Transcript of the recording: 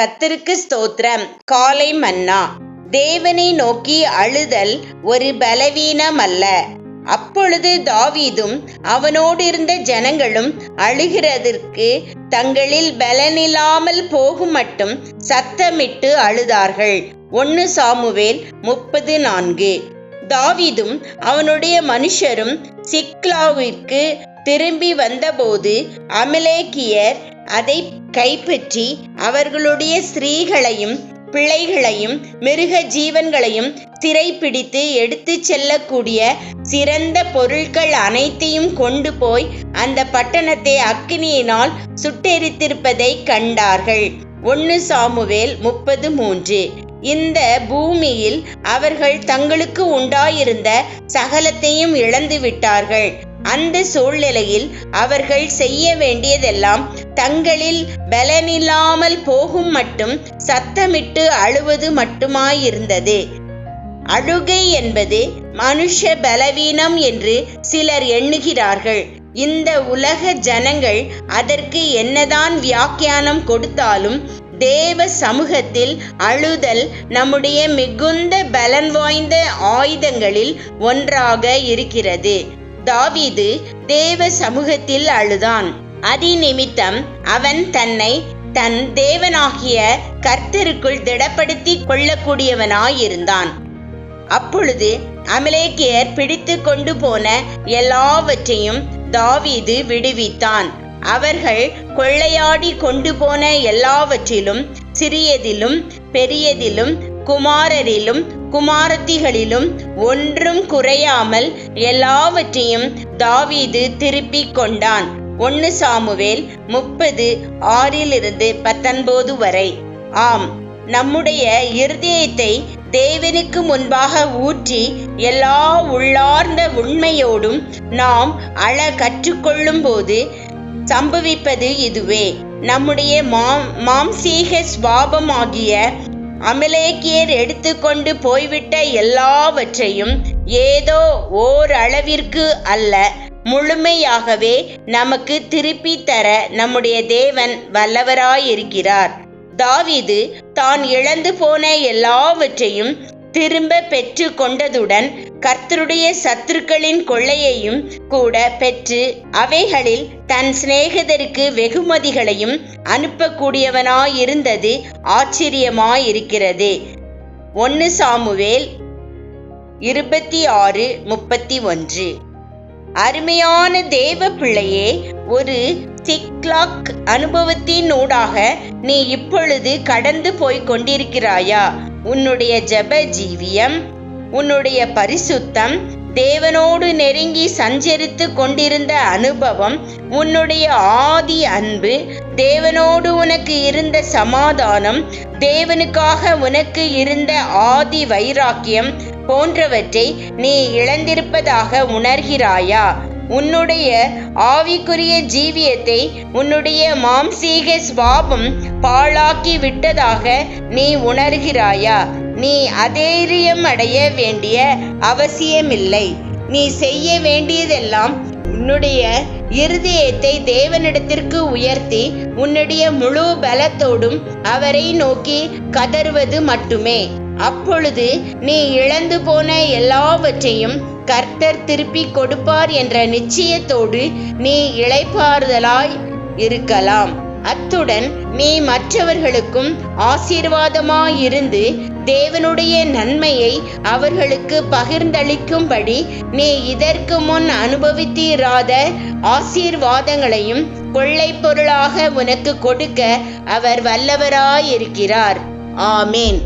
கத்தருக்கு ஸ்தோத்திரம். காலை மன்னா. தேவனை நோக்கி அழுதல் ஒரு பலவீனம் அல்ல அப்பொழுது தாவீதும் அவனோடு இருந்த ஜனங்களும் அழுகிறதற்கு தங்களில் பலனில்லாமல் போகும் மட்டும் சத்தமிட்டு அழுதார்கள். ஒன்னு சாமுவேல் முப்பது நான்கு. தாவீதும் அவனுடைய மனுஷரும் சிக்லாவிற்கு திரும்பி வந்தபோது அமலேக்கியர் அதை கைப்பற்றி அவர்களுடைய ஸ்திரீகளையும் பிள்ளைகளையும் மிருக ஜீவன்களையும் சிறைப்பிடித்து எடுத்து செல்லக்கூடிய சிறந்த பொருட்கள் அனைத்தையும் கொண்டு போய் அந்த பட்டணத்தை அக்கினியினால் சுட்டெரித்திருப்பதை கண்டார்கள். ஒன்று சாமுவேல் முப்பது மூன்று. இந்த பூமியில் அவர்கள் தங்களுக்கு உண்டாயிருந்த சகலத்தையும் இழந்து விட்டார்கள் அந்த சூழ்நிலையில் அவர்கள் செய்ய வேண்டியதெல்லாம் தங்களில் பலனில்லாமல் போகும் மட்டும் சத்தமிட்டு அழுவது மட்டுமாயிருந்தது. அழுகை என்பது மனுஷ பலவீனம் என்று சிலர் எண்ணுகிறார்கள். இந்த உலக ஜனங்கள் அதற்கு என்னதான் வியாக்கியானம் கொடுத்தாலும் தேவ சமூகத்தில் அழுதல் நம்முடைய மிகுந்த பலன் வாய்ந்த ஆயுதங்களில் ஒன்றாக இருக்கிறது. தாவீது தேவ சமூகத்தில் அழுதான். அதி நிமித்தம் அவன் தன்னை தன் தேவனாகிய கர்த்தருக்குள் திடப்படுத்தி கொள்ளக்கூடியவனாயிருந்தான். அப்பொழுது அமலேக்கியர் பிடித்து கொண்டு போன எல்லாவற்றையும் தாவீது விடுவித்தான். அவர்கள் கொள்ளையாடி கொண்டு போன எல்லாவற்றிலும் சிறியதிலும் பெரியதிலும் குமாரரிலும் குமாரத்திகளிலும் ஒன்றும் குறையாமல் எல்லாவற்றையும் தாவீது திருப்பிக் கொண்டான். ஒன்னு சாமுவேல் முப்பது ஆறிலிருந்து பத்தொன்பது வரை. ஆம் நம்முடைய இருதயத்தை தேவனுக்கு முன்பாக ஊற்றி எல்லா உள்ளார்ந்த உண்மையோடும் நாம் அழ கற்றுக்கொள்ளும் போது சம்பவிப்பது இதுவே. நம்முடைய மாம் மாம்சீக சுவாபமாகிய அமலேக்கியர் எடுத்துக்கொண்டு போய்விட்ட எல்லாவற்றையும் ஏதோ ஓரளவிற்கு அல்ல முழுமையாகவே நமக்கு திருப்பி தர நம்முடைய தேவன் வல்லவராயிருக்கிறார். தாவிது தான் இழந்து போன எல்லாவற்றையும் திரும்ப பெற்று கொண்டதுடன் கர்த்தருடைய சத்துருக்களின் கொள்ளையையும் கூட பெற்று அவைகளில் தன் சிநேகிதருக்கு வெகுமதிகளையும் அனுப்பக்கூடியவனாயிருந்தது ஆச்சரியமாயிருக்கிறது. ஒன்னு சாமுவேல் இருபத்தி ஆறு முப்பத்தி ஒன்று. அருமையான தேவ பிள்ளையே ஒரு சிக்லாக் அனுபவத்தினூடாக நீ இப்பொழுது கடந்து போய் கொண்டிருக்கிறாயா? உன்னுடைய ஜப ஜீவியம் உன்னுடைய பரிசுத்தம் தேவனோடு நெருங்கி சஞ்சரித்து கொண்டிருந்த அனுபவம் உன்னுடைய ஆதி அன்பு தேவனோடு உனக்கு இருந்த சமாதானம் தேவனுக்காக உனக்கு இருந்த ஆதி வைராக்கியம் போன்றவற்றை நீ இழந்திருப்பதாக உணர்கிறாயா? உன்னுடைய ஆவிக்குரிய ஜீவியத்தை உன்னுடைய மாம்சீக சுவாபம் பாழாக்கி விட்டதாக நீ உணர்கிறாயா? நீ அதேரியம் அடைய வேண்டிய அவசியமில்லை. நீ செய்ய வேண்டியதெல்லாம் உன்னுடைய இருதயத்தை தேவனிடத்திற்கு உயர்த்தி உன்னுடைய முழு பலத்தோடும் அவரை நோக்கி கதறுவது மட்டுமே. அப்பொழுது நீ இழந்து போன எல்லாவற்றையும் கர்த்தர் திருப்பி கொடுப்பார் என்ற நிச்சயத்தோடு நீ இளைப்பாறுதலாய் இருக்கலாம். அத்துடன் நீ மற்றவர்களுக்கும் ஆசீர்வாதமாயிருந்து தேவனுடைய நன்மையை அவர்களுக்கு பகிர்ந்தளிக்கும்படி நீ இதற்கு முன் அனுபவித்தீராத ஆசீர்வாதங்களையும் கொள்ளை பொருளாக உனக்கு கொடுக்க அவர் வல்லவராயிருக்கிறார். ஆமேன்.